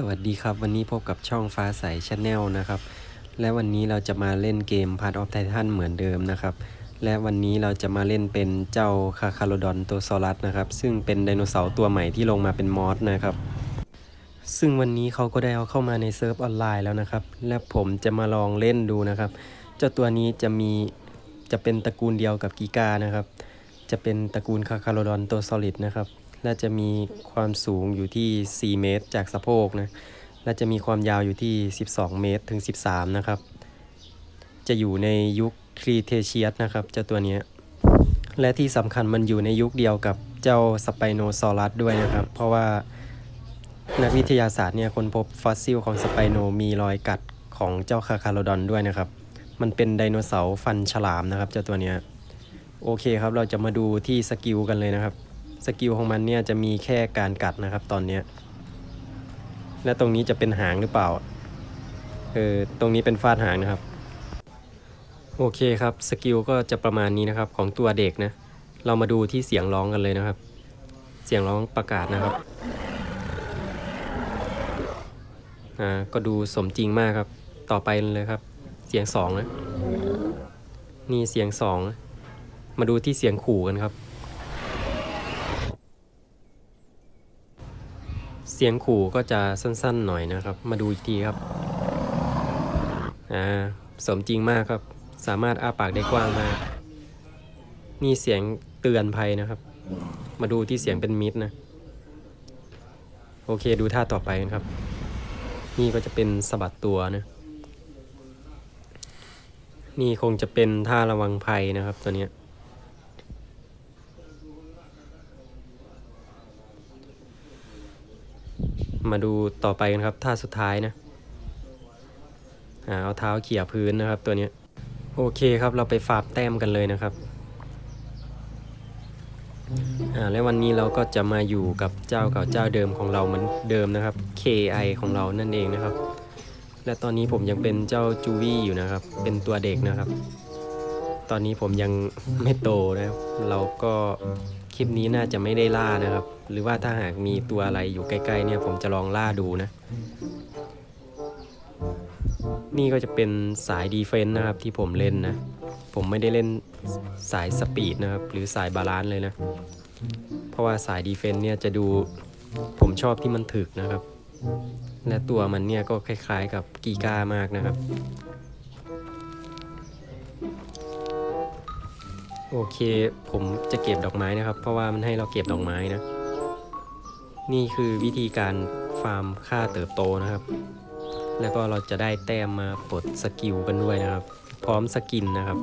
สวัสดีครับ วันนี้พบกับช่องฟ้าใสชาแนลนะครับ และวันนี้เราจะมาเล่นเกม Part of Titan เหมือนเดิมนะครับ และวันนี้เราจะมาเล่นเป็นเจ้าคาคาโลดอนตัวซอรัสนะครับ ซึ่งเป็นไดโนเสาร์ตัวใหม่ที่ลงมาเป็นมอสนะครับ ซึ่งวันนี้เขาก็ได้เอาเข้ามาในเซิร์ฟออนไลน์แล้วนะครับ และผมจะมาลองเล่นดูนะครับ เจ้าตัวนี้จะมีจะเป็นตระกูลเดียวกับกีกานะครับ จะเป็นตระกูลคาคาโลดอนตัว solid นะครับ และจะมีความสูงอยู่ที่ 4 เมตรจากสะโพกนะและจะมีความยาวอยู่ที่ 12 เมตรถึง 13 นะครับ จะอยู่ในยุคครีเทเชียสนะครับ เจ้าตัวนี้ และที่สำคัญมันอยู่ในยุคเดียวกับเจ้าสไปโนซอรัสด้วยนะครับ เพราะว่านักวิทยาศาสตร์เนี่ยค้นพบฟอสซิลของสไปโนมีรอยกัดของเจ้าคาคาโลดอนด้วยนะครับ มันเป็นไดโนเสาร์ฟันฉลามนะครับเจ้าตัวเนี้ยโอเคครับ เราจะมาดูที่สกิลกันเลยนะครับ สกิลของมันเนี่ยจะมีแค่การกัดนะครับตอนเนี้ยและตรงนี้จะเป็นหางหรือเปล่าเออตรงนี้เป็นฟาดหางนะครับ โอเคครับสกิลก็จะประมาณนี้นะครับของตัวเด็กนะ เรามาดูที่เสียงร้องกันเลยนะครับ เสียงร้องประกาศนะครับอ่าก็ดูสมจริงมากครับ ต่อไปเลยครับ เสียงสองนะนี่เสียงสองนะมาดูที่เสียงขู่กันครับ เสียงขู่ก็จะสั้นๆหน่อยนะครับ มาดูอีกทีครับอ่าสมจริงมากครับ สามารถอ้าปากได้กว้างมาก นี่เสียงเตือนภัยนะครับ มาดูที่เสียงเป็นมิดนะ โอเคดูท่าต่อไปกันครับ นี่ก็จะเป็นสะบัดตัวนะ นี่คงจะเป็นท่าระวังภัยนะครับตัวเนี้ย มาดูต่อไปกันครับท่าสุดท้ายนะเอาเท้าเขี่ยพื้นนะครับตัวนี้โอเคครับเราไปฟาร์มแต้มกันเลยนะครับและวันนี้เราก็จะมาอยู่กับเจ้าเก่าเจ้าเดิมของเราเหมือนเดิมนะครับ KI ของเรานั่นเองนะครับ และตอนนี้ผมยังเป็นเจ้าจูวี่อยู่นะครับ เป็นตัวเด็กนะครับ ตอนนี้ผมยังไม่โตนะครับเราก็ คลิปนี้น่าจะไม่ได้ล่านะครับ หรือว่าถ้าหากมีตัวอะไรอยู่ใกล้ๆเนี่ยผมจะลองล่าดูนะ นี่ก็จะเป็นสายดีเฟนต์นะครับที่ผมเล่นนะ ผมไม่ได้เล่นสายสปีดนะครับ หรือสายบาลานซ์เลยนะ เพราะว่าสายดีเฟนต์เนี่ยจะดูผมชอบที่มันถึกนะครับ และตัวมันเนี่ยก็คล้ายๆกับกีก้ามากนะครับ โอเค ผมจะเก็บดอกไม้นะครับ เพราะว่ามันให้เราเก็บดอกไม้นะ นี่คือวิธีการฟาร์มค่าเติบโตนะครับ แล้วก็เราจะได้แต้มมาปลดสกิลกันด้วยนะครับ พร้อมสกินนะครับ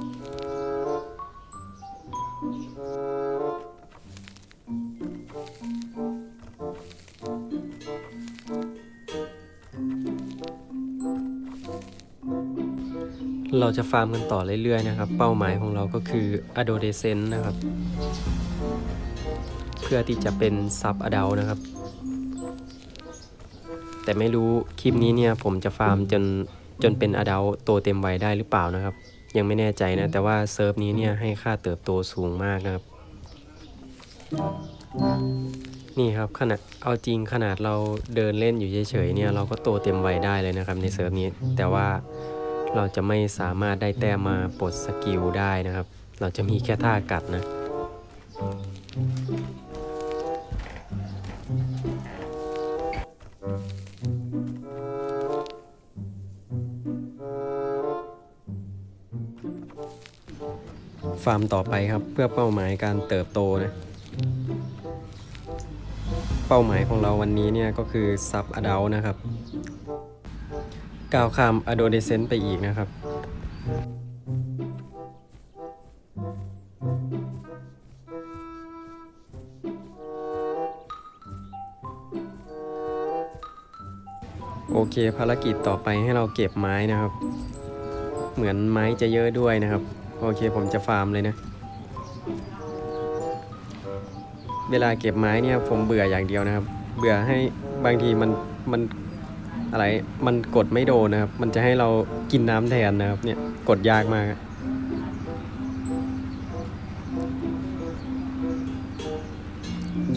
เราจะฟาร์มกันต่อเรื่อยๆนะครับ เป้าหมายของเราก็คือ adolescent นะครับ เพื่อที่จะเป็นซับอดัลนะครับ แต่ไม่รู้คลิปนี้เนี่ยผมจะฟาร์มจนจนเป็นอดัลโตเต็มวัยได้หรือเปล่านะครับ ยังไม่แน่ใจนะ แต่ว่าเซิร์ฟนี้เนี่ยให้ค่าเติบโตสูงมากนะครับ นี่ครับขนาดเอาจริงขนาดเราเดินเล่นอยู่เฉยๆเนี่ยเราก็โตเต็มวัยได้เลยนะครับในเซิร์ฟนี้แต่ว่า เราจะไม่สามารถได้แต้มมาปลดสกิลได้นะครับ เราจะมีแค่ท่ากัดนะ ฟาร์มต่อไปครับเพื่อเป้าหมายการเติบโตนะ เป้าหมายของเราวันนี้เนี่ยก็คือซับอดัลนะครับ ก้าวข้ามอโดเดเซนต์ไปอีกนะครับ โอเคภารกิจต่อไปให้เราเก็บไม้นะครับ เหมือนไม้จะเยอะด้วยนะครับ โอเคผมจะฟาร์มเลยนะ เวลาเก็บไม้เนี่ยผมเบื่ออย่างเดียวนะครับ เบื่อให้บางทีมันมัน อะไรมันกดไม่โดนนะครับ มันจะให้เรากินน้ำแทนนะครับ เนี่ยกดยากมาก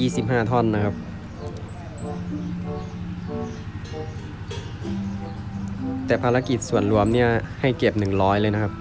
ยี่สิบห้าท่อนนะครับ แต่ภารกิจส่วนรวมเนี่ยให้เก็บหนึ่งร้อยเลยนะครับ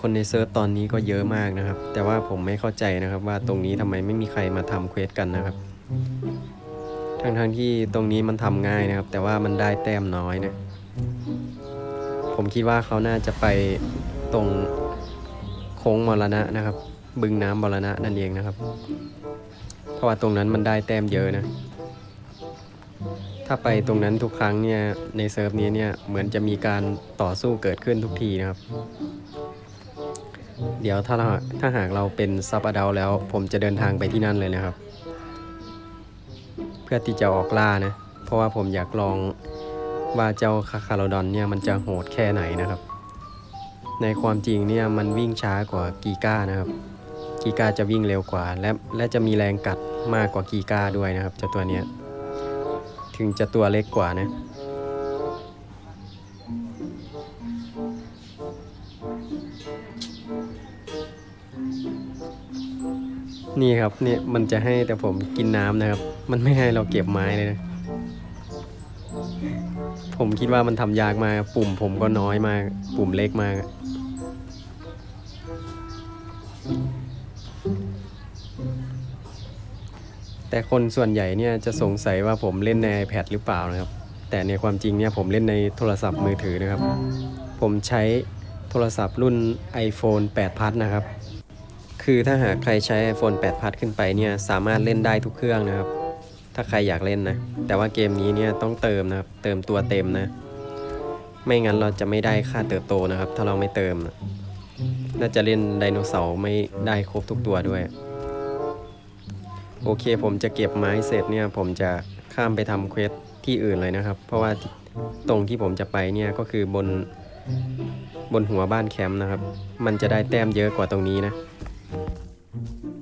คนในเซิร์ฟตอนนี้ก็เยอะมากนะครับ แต่ว่าผมไม่เข้าใจนะครับว่าตรงนี้ทำไมไม่มีใครมาทำเควสกันนะครับ ทั้งๆทที่ตรงนี้มันทำง่ายนะครับ แต่ว่ามันได้แต้มน้อยนะ ผมคิดว่าเขาน่าจะไปตรงโค้งมรณะนะครับ บึงน้ำมรณะนั่นเองนะครับ เพราะว่าตรงนั้นมันได้แต้มเยอะนะ ถ้าไปตรงนั้นทุกครั้งเนี่ยในเซิร์ฟนี้เนี่ยเหมือนจะมีการต่อสู้เกิดขึ้นทุกทีนะครับ เดี๋ยวถ้าเราถ้าหากเราเป็นซับอดัลแล้ว ผมจะเดินทางไปที่นั่นเลยนะครับ เพื่อที่จะออกล่านะ เพราะว่าผมอยากลองว่าเจ้าคาคาโรดอนเนี่ยมันจะโหดแค่ไหนนะครับ ในความจริงเนี่ยมันวิ่งช้ากว่ากีก้านะครับกีก้าจะวิ่งเร็วกว่า และและจะมีแรงกัดมากกว่ากีก้าด้วยนะครับเจ้าตัวเนี้ยถึงจะตัวเล็กกว่านะ นี่ครับเนี่ยมันจะให้แต่ผมกินน้ำนะครับ มันไม่ให้เราเก็บไม้เลยนะผมคิดว่ามันทำยากมากปุ่มผมก็น้อยมาก ปุ่มเล็กมาก แต่คนส่วนใหญ่เนี่ยจะสงสัยว่าผมเล่นใน iPad หรือเปล่านะครับ แต่ในความจริงเนี่ยผมเล่นในโทรศัพท์มือถือนะครับ ผมใช้โทรศัพท์รุ่น iPhone 8 Plus นะครับ คือถ้าหากใครใช้ iPhone 8 Plus ขึ้นไปเนี่ยสามารถเล่นได้ทุกเครื่องนะครับ ถ้าใครอยากเล่นนะ แต่ว่าเกมนี้เนี่ยต้องเติมนะครับ เติมตัวเต็มนะ ไม่งั้นเราจะไม่ได้ค่าเติบโตนะครับ ถ้าเราไม่เติมนะน่าจะเล่นไดโนเสาร์ไม่ได้ครบทุกตัวด้วย โอเคผมจะเก็บไม้เสร็จเนี่ยผมจะข้ามไปทำเควสที่อื่นเลยนะครับ เพราะว่าตรงที่ผมจะไปเนี่ยก็คือบนบนหัวบ้านแคมป์นะครับ มันจะได้แต้มเยอะกว่าตรงนี้นะ Thank you.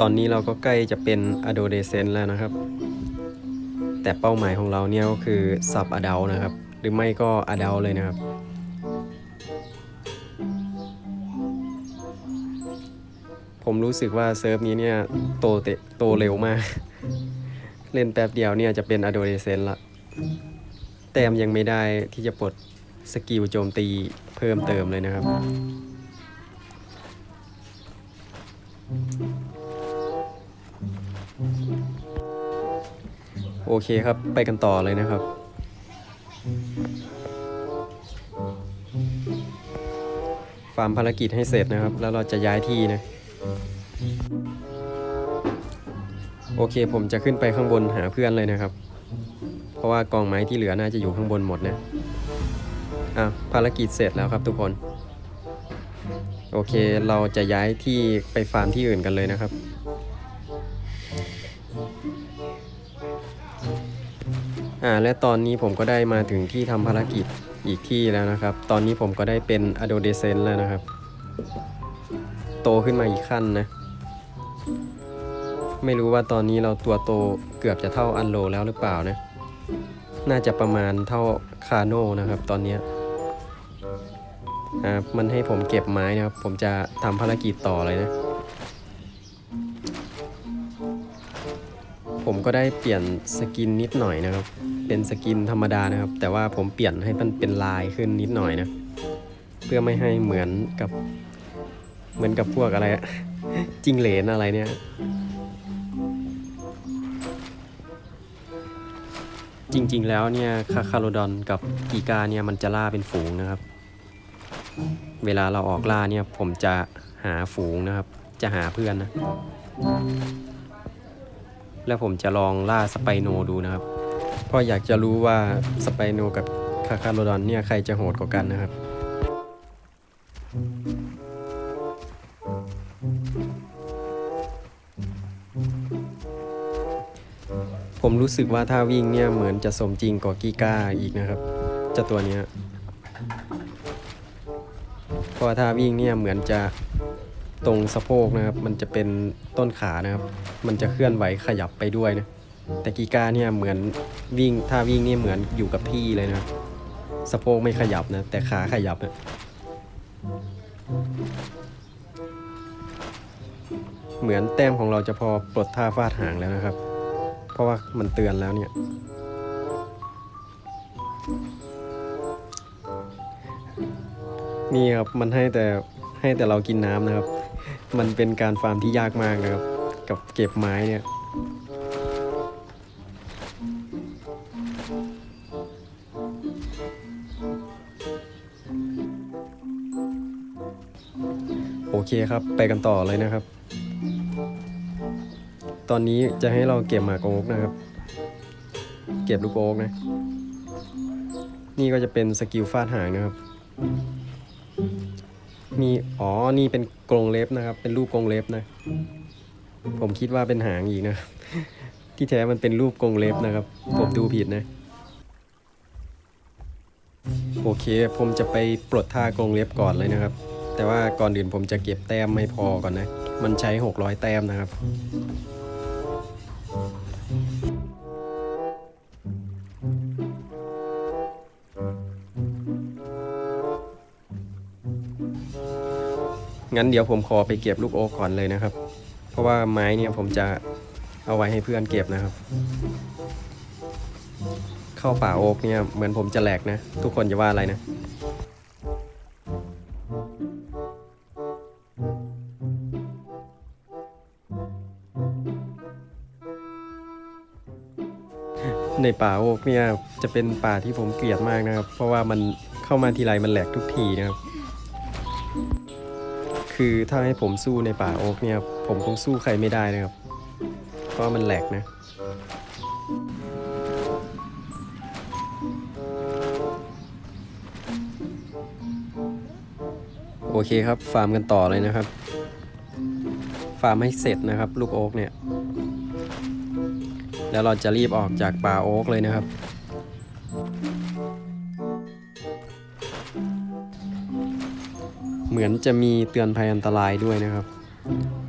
ตอนนี้เราก็ใกล้จะเป็น adolescent แล้วนะครับ แต่เป้าหมายของเราเนี่ยก็คือ sub adult นะครับ หรือไม่ก็ adult เลยนะครับ ผมรู้สึกว่าเซิร์ฟนี้เนี่ยโตเตโตเร็วมาก เล่นแป๊บเดียวเนี่ยจะเป็น adolescent ละ แต้มยังไม่ได้ที่จะปลดสกิลโจมตีเพิ่มเติมเลยนะครับ เคครับ ไปกันต่อเลยนะครับ ฟาร์มภารกิจให้เสร็จนะครับ แล้วเราจะย้ายที่นะ โอเคผมจะขึ้นไปข้างบนหาเพื่อนเลยนะครับ เพราะว่ากองไม้ที่เหลือน่าจะอยู่ข้างบนหมดนะอะภารกิจเสร็จแล้วครับทุกคน โอเคเราจะย้ายที่ไปฟาร์มที่อื่นกันเลยนะครับ อ่าและตอนนี้ผมก็ได้มาถึงที่ทำภารกิจอีกที่แล้วนะครับ ตอนนี้ผมก็ได้เป็น adolescent แล้วนะครับ โตขึ้นมาอีกขั้นนะ ไม่รู้ว่าตอนนี้เราตัวโตเกือบจะเท่าอันโลแล้วหรือเปล่านะ น่าจะประมาณเท่าคาโน่นะครับ ตอนนี้อ่ามันให้ผมเก็บไม้นะครับ ผมจะทำภารกิจต่อเลยนะ ผมก็ได้เปลี่ยนสกินนิดหน่อยนะครับ เป็นสกินธรรมดานะครับ แต่ว่าผมเปลี่ยนให้มันเป็นลายขึ้นนิดหน่อยนะ เพื่อไม่ให้เหมือนกับ เหมือนกับพวกอะไรจิงเหลนอะไรเนี่ย จริงๆแล้วเนี่ยคาคาโรดอนกับกีกาเนี่ยมันจะล่าเป็นฝูงนะครับ เวลาเราออกล่าเนี่ยผมจะหาฝูงนะครับ จะหาเพื่อนนะ แล้วผมจะลองล่าสไปโนดูนะครับ เพราะอยากจะรู้ว่าสไปโนกับคาคาโรดอนเนี่ยใครจะโหดกว่ากันนะครับผมรู้สึกว่าถ้าวิ่งเนี่ยเหมือนจะสมจริงกว่ากีก้าอีกนะครับเจ้าตัวเนี้ยเพราะว่าถ้าวิ่งเนี่ยเหมือนจะตรงสะโพกนะครับ มันจะเป็นต้นขานะครับ มันจะเคลื่อนไหวขยับไปด้วยนะแต่กีกาเนี่ยเหมือนวิ่งถ้าวิ่งเนี่ยเหมือนอยู่กับที่เลยนะสะโพกไม่ขยับนะ แต่ขาขยับนะเหมือนแต้มของเราจะพอปลดท่าฟาดหางแล้วนะครับ เพราะว่ามันเตือนแล้วเนี่ย นี่ครับมันให้แต่ให้แต่เรากินน้ำนะครับ มันเป็นการฟาร์มที่ยากมากนะครับ กับเก็บไม้เนี่ยโอเคครับไปกันต่อเลยนะครับ ตอนนี้จะให้เราเก็บหมากโอ๊กนะครับ เก็บลูกโอ๊กนะ นี่ก็จะเป็นสกิลฟาดหางนะครับนี่อ๋อ นี่เป็นกรงเล็บนะครับ เป็นรูปกรงเล็บนะ ผมคิดว่าเป็นหางอีกนะที่แท้มันเป็นรูปกรงเล็บนะครับ ผมดูผิดนะ โอเค ผมจะไปปลดท่ากรงเล็บก่อนเลยนะครับ แต่ว่าก่อนอื่นผมจะเก็บแต้มไม่พอก่อนนะ มันใช้ 600 แต้มนะครับงั้นเดี๋ยวผมขอไปเก็บลูกโอก่อนเลยนะครับ ราะว่าไม้เนี่ยผมจะเอาไว้ให้เพื่อนเก็บนะครับ เข้าป่าโอ๊กเนี่ยเหมือนผมจะแหลกนะ ทุกคนจะว่าอะไรนะในป่าโอ๊กเนี่ยจะเป็นป่าที่ผมเกลียดมากนะครับ เพราะว่ามันเข้ามาทีไรมันแหลกทุกทีนะครับ คือถ้าให้ผมสู้ในป่าโอ๊กเนี่ย ผมคงสู้ใครไม่ได้นะครับ เพราะมันแหลกนะ โอเคครับฟาร์มกันต่อเลยนะครับ ฟาร์มให้เสร็จนะครับ ลูกโอ๊กเนี่ย แล้วเราจะรีบออกจากป่าโอ๊กเลยนะครับ เหมือนจะมีเตือนภัยอันตรายด้วยนะครับ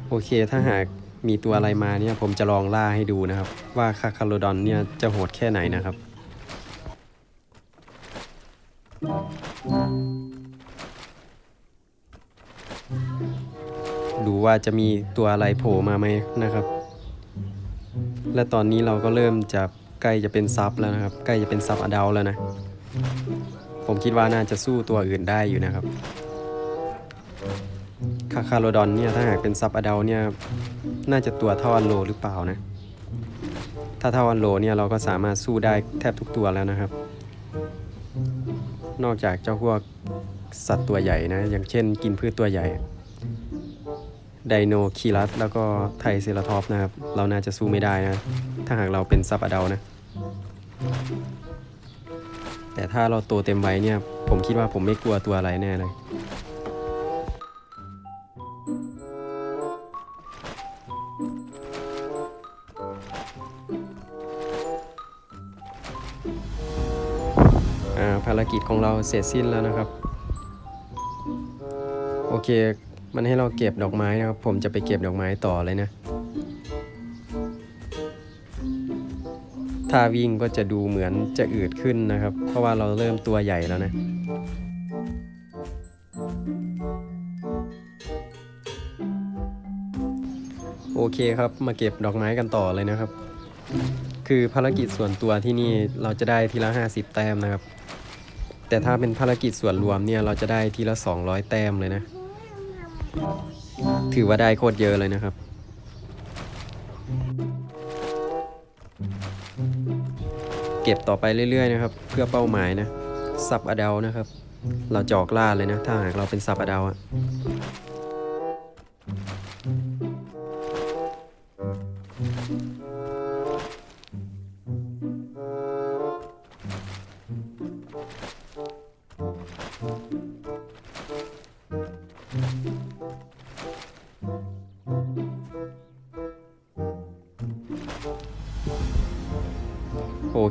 โอเคถ้าหากมีตัวอะไรมาเนี่ยผมจะลองล่าให้ดูนะครับ ว่าคาคาโลดอนเนี่ยจะโหดแค่ไหนนะครับ ดูว่าจะมีตัวอะไรโผล่มาไหมนะครับ และตอนนี้เราก็เริ่มจะใกล้จะเป็นซับแล้วนะครับ ใกล้จะเป็นซับอดัลแล้วนะ ผมคิดว่าน่าจะสู้ตัวอื่นได้อยู่นะครับ คาคาโรดอนเนี่ยถ้าหากเป็นซับอดัลเนี่ยน่าจะตัวเท่าอันโลหรือเปล่านะ ถ้าเท่าอันโลเนี่ยเราก็สามารถสู้ได้แทบทุกตัวแล้วนะครับ นอกจากเจ้าพวกสัตว์ตัวใหญ่นะ อย่างเช่นกินพืชตัวใหญ่ไดโนคีรัสแล้วก็ไทเซราทอปนะครับ เราน่าจะสู้ไม่ได้นะ ถ้าหากเราเป็นซับอดัลนะ แต่ถ้าเราโตเต็มวัยเนี่ย ผมคิดว่าผมไม่กลัวตัวอะไรแน่เลย กิจของเราเสร็จสิ้นแล้วนะครับ โอเค มันให้เราเก็บดอกไม้นะครับ ผมจะไปเก็บดอกไม้ต่อเลยนะถ้าวิ่งก็จะดูเหมือนจะอืดขึ้นนะครับ เพราะว่าเราเริ่มตัวใหญ่แล้วนะโอเคครับ มาเก็บดอกไม้กันต่อเลยนะครับ คือภารกิจส่วนตัวที่นี่เราจะได้ทีละ 50 แต้มนะครับ แต่ถ้าเป็นภารกิจส่วนรวมเนี่ยเราจะได้ทีละ 200 แต้มเลยนะ ถือว่าได้โคตรเยอะเลยนะครับ เก็บต่อไปเรื่อยๆนะครับ เพื่อเป้าหมายนะซับอเดลนะครับ เราจอกล่าเลยนะ ถ้าหากเราเป็นซับอเดลอะ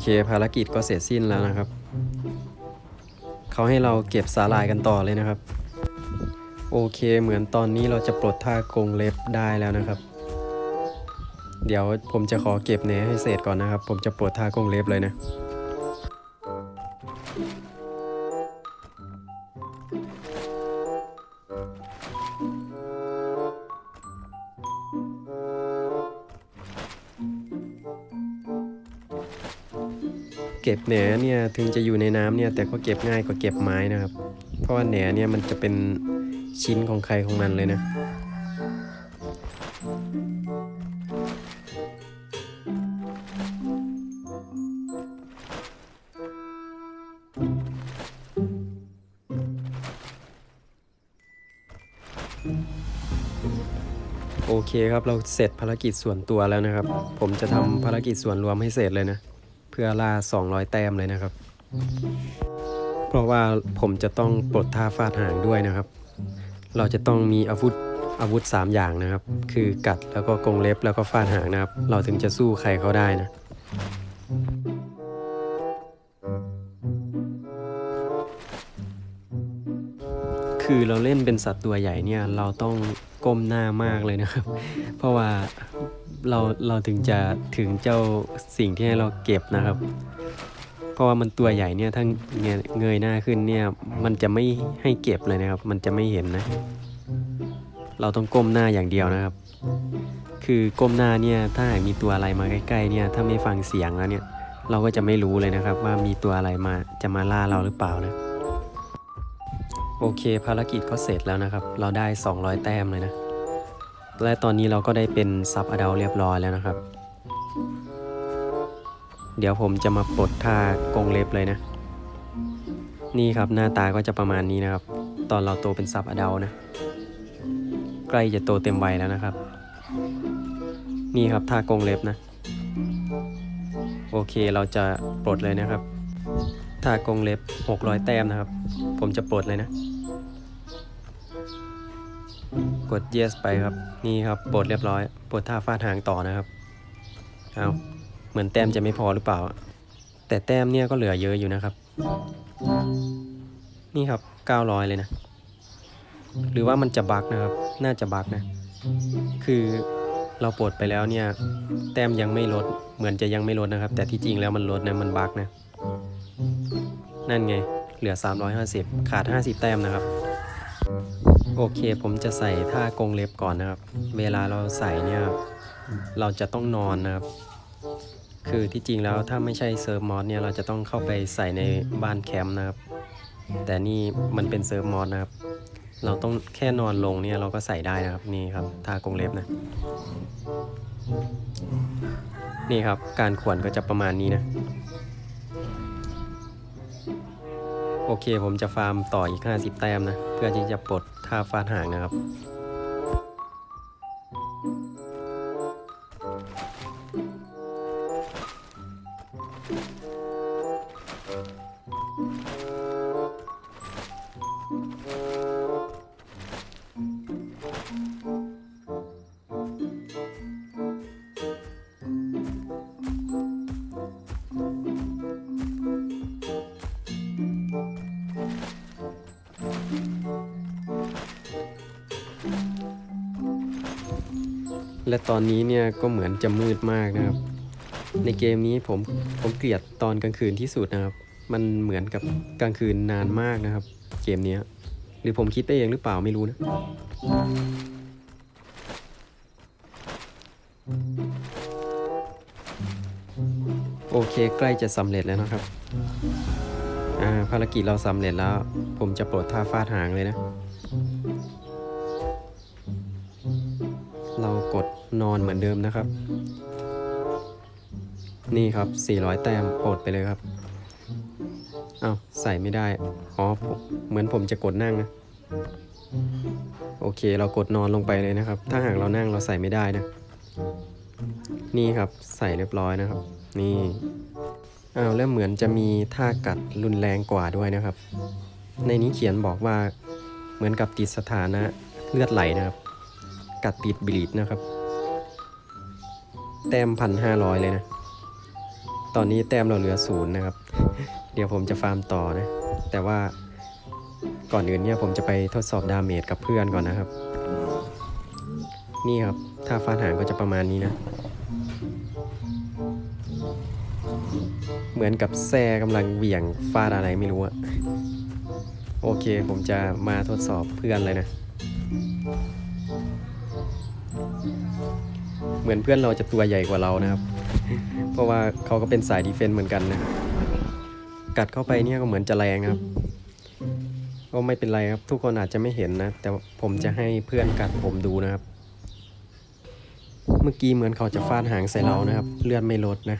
เคภารกิจก็เสร็จสิ้นแล้วนะครับ เขาให้เราเก็บสาลายกันต่อเลยนะครับ โอเคเหมือนตอนนี้เราจะปลดท่ากงเล็บได้แล้วนะครับ เดี๋ยวผมจะขอเก็บเนื้อให้เสร็จก่อนนะครับ ผมจะปลดท่ากงเล็บเลยนะ เก็บแหนเนี่ยถึงจะอยู่ในน้ำเนี่ยแต่ก็เก็บง่ายกว่าเก็บไม้นะครับ เพราะว่าแหนเนี่ยมันจะเป็นชิ้นของใครของมันเลยนะโอเคครับ เราเสร็จภารกิจส่วนตัวแล้วนะครับ ผมจะทำภารกิจส่วนรวมให้เสร็จเลยนะ พื่อล่า 200 แต้มเลยนะครับ เพราะว่าผมจะต้องปลดท่าฟาดหางด้วยนะครับ เราจะต้องมีอาวุธอาวุธ 3 อย่างนะครับ คือกัดแล้วก็กรงเล็บแล้วก็ฟาดหางนะครับ เราถึงจะสู้ใครเขาได้นะคือเราเล่นเป็นสัตว์ตัวใหญ่เนี่ยเราต้องก้มหน้ามากเลยนะครับ เพราะว่า เราเราถึงจะถึงเจ้าสิ่งที่ให้เราเก็บนะครับ เพราะว่ามันตัวใหญ่เนี่ยถ้าเงยเงยหน้าขึ้นเนี่ยมันจะไม่ให้เก็บเลยนะครับ มันจะไม่เห็นนะ เราต้องก้มหน้าอย่างเดียวนะครับ คือก้มหน้าเนี่ยถ้าหากมีตัวอะไรมาใกล้ๆเนี่ยถ้าไม่ฟังเสียงแล้วเนี่ยเราก็จะไม่รู้เลยนะครับ ว่ามีตัวอะไรมาจะมาล่าเราหรือเปล่านะโอเคภารกิจก็เสร็จแล้วนะครับ เราได้ 200 แต้มเลยนะ และตอนนี้เราก็ได้เป็นซับอดัลเรียบร้อยแล้วนะครับ เดี๋ยวผมจะมาปลดท่ากงเล็บเลยนะ นี่ครับหน้าตาก็จะประมาณนี้นะครับ ตอนเราโตเป็นซับอดัลนะ ใกล้จะโตเต็มวัยแล้วนะครับ นี่ครับท่ากงเล็บนะ โอเคเราจะปลดเลยนะครับท่ากงเล็บ 600 แต้มนะครับ ผมจะปลดเลยนะ กด yes ไปครับ นี่ครับปลดเรียบร้อยปลดท่าฟาดหางต่อนะครับ เอาเหมือนแต้มจะไม่พอหรือเปล่า แต่แต้มเนี่ยก็เหลือเยอะอยู่นะครับ นี่ครับ 900 เลยนะ หรือว่ามันจะบักนะครับ น่าจะบักนะ คือเราปลดไปแล้วเนี่ย แต้มยังไม่ลด เหมือนจะยังไม่ลดนะครับ แต่ที่จริงแล้วมันลดนะ มันบักนะ นั่นไง เหลือ 350 ขาด 50 แต้มนะครับ โอเคผมจะใส่ท่ากงเล็บก่อนนะครับ เวลาเราใส่เนี่ยเราจะต้องนอนนะครับ คือที่จริงแล้วถ้าไม่ใช่เซิร์ฟมอสเนี่ยเราจะต้องเข้าไปใส่ในบ้านแคมป์นะครับ แต่นี่มันเป็นเซิร์ฟมอสนะครับ เราต้องแค่นอนลงเนี่ยเราก็ใส่ได้นะครับนี่ครับท่ากงเล็บนะ นี่ครับการขวนก็จะประมาณนี้นะ โอเคผมจะฟาร์มต่ออีก 50 แต้มนะ เพื่อที่จะปลดท่าฟาดหางนะครับ และตอนนี้เนี่ยก็เหมือนจะมืดมากนะครับ ในเกมนี้ผมผมเกลียดตอนกลางคืนที่สุดนะครับ มันเหมือนกับกลางคืนนานมากนะครับ เกมนี้หรือผมคิดไปเองหรือเปล่าไม่รู้นะโอเคใกล้จะสำเร็จแล้วนะครับ อ่าภารกิจเราสำเร็จแล้ว ผมจะปลดท่าฟาดหางเลยนะ อนเหมือนเดิมนะครับ นี่ครับ 400 แต้มปลดไปเลยครับเอา้าใส่ไม่ได้ อ๋อผมเหมือนผมจะกดนั่งนะ โอเค เรากดนอนลงไปเลยนะครับ ถ้าหากเรานั่งเราใส่ไม่ได้นะ นี่ครับ ใส่เรียบร้อยนะครับ นี่อ้าวแล้วเหมือนจะมีท่ากัดรุนแรงกว่าด้วยนะครับ ในนี้เขียนบอกว่า เหมือนกับติดสถานะเลือดไหลนะครับ กัดติดบลีดนะครับ แต้มพันห้าร้อยเลยนะ ตอนนี้แต้มเราเหลือศูนย์นะครับ เดี๋ยวผมจะฟาร์มต่อนะ แต่ว่าก่อนอื่นเนี่ยผมจะไปทดสอบดาเมจกับเพื่อนก่อนนะครับ นี่ครับ ถ้าฟาดหางก็จะประมาณนี้นะ เหมือนกับแซ่กำลังเหวี่ยงฟาดอะไรไม่รู้อะโอเคผมจะมาทดสอบเพื่อนเลยนะ เหมือนเพื่อนเราจะตัวใหญ่กว่าเรานะครับ เพราะว่าเขาก็เป็นสายดีเฟนต์เหมือนกันนะกัดเข้าไปเนี่ยก็เหมือนจะแรงครับก็ไม่เป็นไรครับ ทุกคนอาจจะไม่เห็นนะ แต่ผมจะให้เพื่อนกัดผมดูนะครับ เมื่อกี้เหมือนเขาจะฟาดหางใส่เรานะครับ เลือดไม่ลดนะ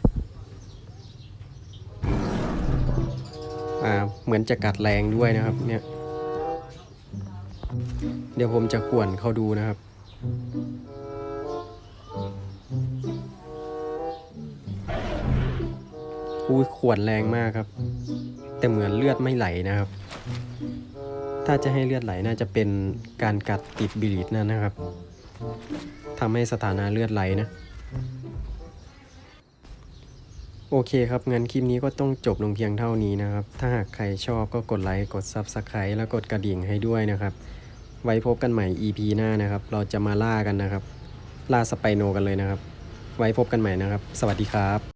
อ่าเหมือนจะกัดแรงด้วยนะครับ เนี่ย เดี๋ยวผมจะข่วนเขาดูนะครับ อุ้ยขวนแรงมากครับ แต่เหมือนเลือดไม่ไหลนะครับ ถ้าจะให้เลือดไหลน่าจะเป็นการกัดติดบิลิตนั่นนะครับทำให้สถานะเลือดไหลนะโอเคครับงั้นคลิปนี้ก็ต้องจบลงเพียงเท่านี้นะครับ ถ้าหากใครชอบก็กดไลค์กด Subscribe แล้วกดกระดิ่งให้ด้วยนะครับ ไว้พบกันใหม่ EP หน้านะครับ เราจะมาล่ากันนะครับ ล่าสไปโนกันเลยนะครับ ไว้พบกันใหม่นะครับ สวัสดีครับ